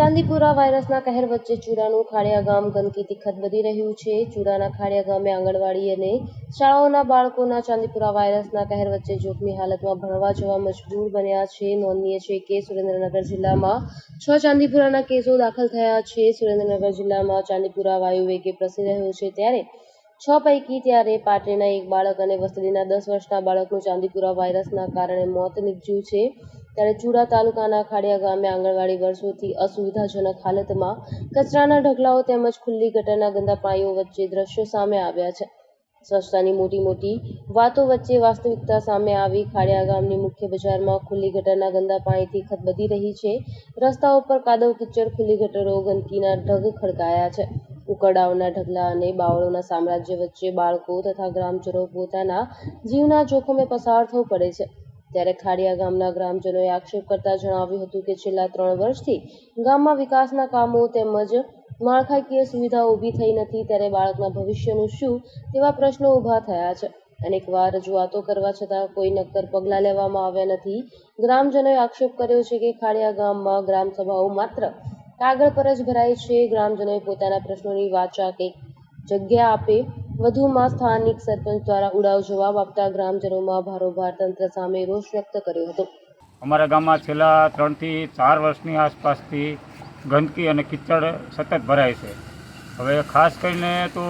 ચાંદીપુરા વાયરસના કહેર વચ્ચે ચૂડાનું ખાડિયા ગામ ગંદકી તિખત વધી રહ્યું છે. ચૂડાના ખાડિયા ગામે આંગણવાડી અને શાળાઓના બાળકોના ચાંદીપુરા વાયરસના કહેર વચ્ચે જોખમી હાલતમાં ભણવા જવા મજબૂર બન્યા છે. નોંધનીય છે કે સુરેન્દ્રનગર જિલ્લામાં છ ચાંદીપુરાના કેસો દાખલ થયા છે. સુરેન્દ્રનગર જિલ્લામાં ચાંદીપુરા વાયુ વેગે પ્રસરી રહ્યો છે. ત્યારે છ પૈકી ત્યારે પાટણના એક બાળક અને વસ્તીના દસ વર્ષના બાળકનું ચાંદીપુરા વાયરસના કારણે મોત નીપજ્યું છે. ત્યારે ચુડા તાલુકાના ખાડિયા ગામે આંગણવાડી વર્ષોથી અસુવિધાજનક હાલતમાં કચરાના ઢગલાઓ તેમજ ખુલ્લી ગટરના ગંદા પાણીઓ વચ્ચે દ્રશ્યો સામે આવ્યા છે. સ્વચ્છતાની મોટી મોટી વાતો વચ્ચે વાસ્તવિકતા સામે આવી ખાડિયા ગામની મુખ્ય બજારમાં ખુલ્લી ગટરના ગંદા પાણીથી ખત વધી રહી છે. રસ્તા ઉપર કાદવ કિચડ, ખુલ્લી ગટરો, ગંદકીના ઢગ ખડકાયા છે. ઉકરડાઓના ઢગલા અને બાવળોના સામ્રાજ્ય વચ્ચે બાળકો તથા ગ્રામજનો પોતાના જીવના જોખમે પસાર થવું પડે છે. ત્યારે ખાડિયા ગામના ગ્રામજનોએ આક્ષેપ કરતા જણાવ્યું હતું કે છેલ્લા ત્રણ વર્ષથી ગામમાં વિકાસના કામો તેમજ માળખાકીય સુવિધાઓ ઊભી થઈ નથી, ત્યારે બાળકના ભવિષ્યનું શું તેવા પ્રશ્નો ઊભા થયા છે. અનેકવાર રજૂઆતો કરવા છતાં કોઈ નક્કર પગલાં લેવામાં આવ્યા નથી. ગ્રામજનોએ આક્ષેપ કર્યો છે કે ખાડિયા ગામમાં ગ્રામસભાઓ માત્ર કાગળ પર જ ભરાય છે. ગ્રામજનોએ પોતાના પ્રશ્નોની વાચા કે જગ્યા આપે વધુમાં સ્થાનિક સરપંચ દ્વારા ઉડાવ જવાબ આપતા ગ્રામજનોમાં ભારોભાર તંત્ર સામે રોષ વ્યક્ત કર્યો હતો. અમારા ગામમાં છેલ્લા ત્રણથી ચાર વર્ષની આસપાસથી ગંદકી અને કિચડ સતત ભરાય છે. હવે ખાસ કરીને તો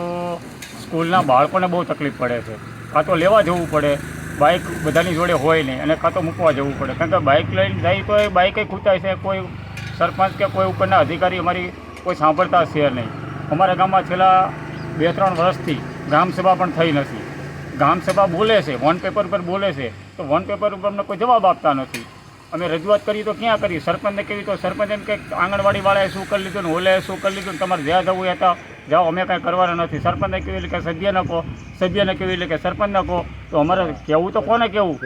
સ્કૂલના બાળકોને બહુ તકલીફ પડે છે. કાં તો લેવા જવું પડે બાઇક બધાની જોડે હોય નહીં અને કાં તો મૂકવા જવું પડે. કારણ કે બાઇક લઈને જાય તો એ બાઇકે ખૂટાય છે, કોઈ સરપંચ કે કોઈ ઉપરના અધિકારી અમારી કોઈ સાંભળતા છે નહીં. અમારા ગામમાં છેલ્લા બે ત્રણ વર્ષથી ગ્રામસભા પણ થઈ નથી. ગ્રામસભા બોલે છે વોન પેપર પર બોલે છે તો વોન પેપર ઉપર અમને કોઈ જવાબ આપતા નથી. અમે રજૂઆત કરી તો ક્યાં કરી સરપંચને કેવી તો સરપંચ એમ કે આંગણવાડીવાળાએ શું કરી લીધું ને ઓલે શું કરી લીધું ને તમારે જ્યાં જવું હતા જાઓ અમે કાંઈ કરવાના નથી. સરપંચને કેવી એટલે કે સભ્યને કહો સભ્યને કેવી એટલે કે સરપંચને કહો તો અમારે કહેવું તો કોને કહેવું?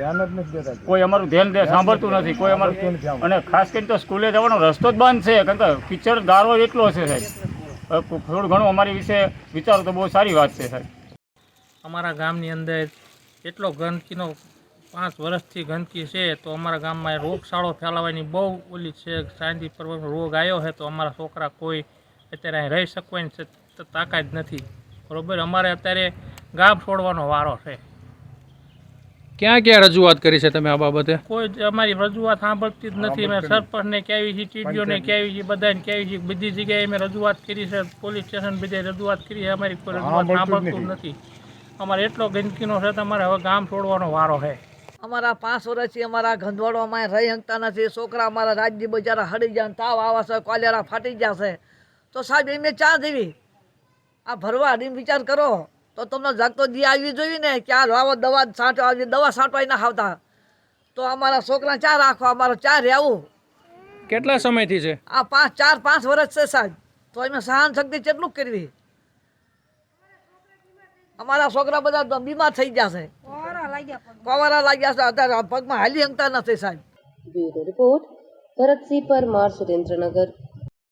કોઈ. અમારું ધ્યાન દે સાંભળતું નથી. કોઈ અમારું અને ખાસ કરીને તો સ્કૂલે જવાનો રસ્તો જ બંધ છે. કારણ કે કિચડ ગારો એટલો છે સાહેબ. થોડું ઘણું અમારી વિશે વિચારો તો બહુ સારી વાત છે સાહેબ. અમારા ગામની અંદર એટલો ગંદકીનો પાંચ વર્ષથી ગંદકી છે તો અમારા ગામમાં રોગશાળો ફેલાવાની બહુ ઓલી છે. સાંજી પર્વનો રોગ આવ્યો છે તો અમારા છોકરા કોઈ અત્યારે અહીં રહી શકવાની છે તાકાત નથી. બરોબર? અમારે અત્યારે ગામ છોડવાનો વારો છે. ક્યાં ક્યાં રજૂઆત કરી છે તમે આ બાબતે? કોઈ અમારી રજૂઆત સાંભળતી જ નથી. મેં સરપંચને કહેવી છે ટીડીઓને કહેવી છે બધાને કહેવી છે બધી જગ્યાએ મેં રજૂઆત કરી છે. પોલીસ સ્ટેશન બધે રજૂઆત કરી છે અમારી કોઈ રજૂઆત સાંભળતું નથી. અમારે એટલો ગંદકીનો છે તમારે હવે ગામ છોડવાનો વારો છે. અમારા પાંચ વર્ષથી અમારા ગંધવાડવામાં રહી શકતા નથી. છોકરા અમારા રાજ્ય બજારા હડી જાય તાવ આવાશે કોલેરા ફાટી જશે તો સાહેબ એમને ચા દેવી. આ ભરવા હડીને વિચાર કરો. તો તમને જાગતો દી આવી જોઈએ ને કે આ લાવો દવા છાંટવા આવી દવા છાંટવાય ના આવતા. તો અમારા છોકરા ચા રાખો અમારો ચા રહેવું કેટલા સમયથી છે? આ પાંચ ચાર પાંચ વર્ષ છે સાહેબ. તો એમાં સહન શક્તિ કેટલું કરવી? અમારા છોકરા બધા બીમાર થઈ જશે કોવારા લાગ્યા છે અત્યારે પગમાં હાલી હંગતા નથી સાહેબ. Bureau report Bharatsinh Parmar Surendranagar.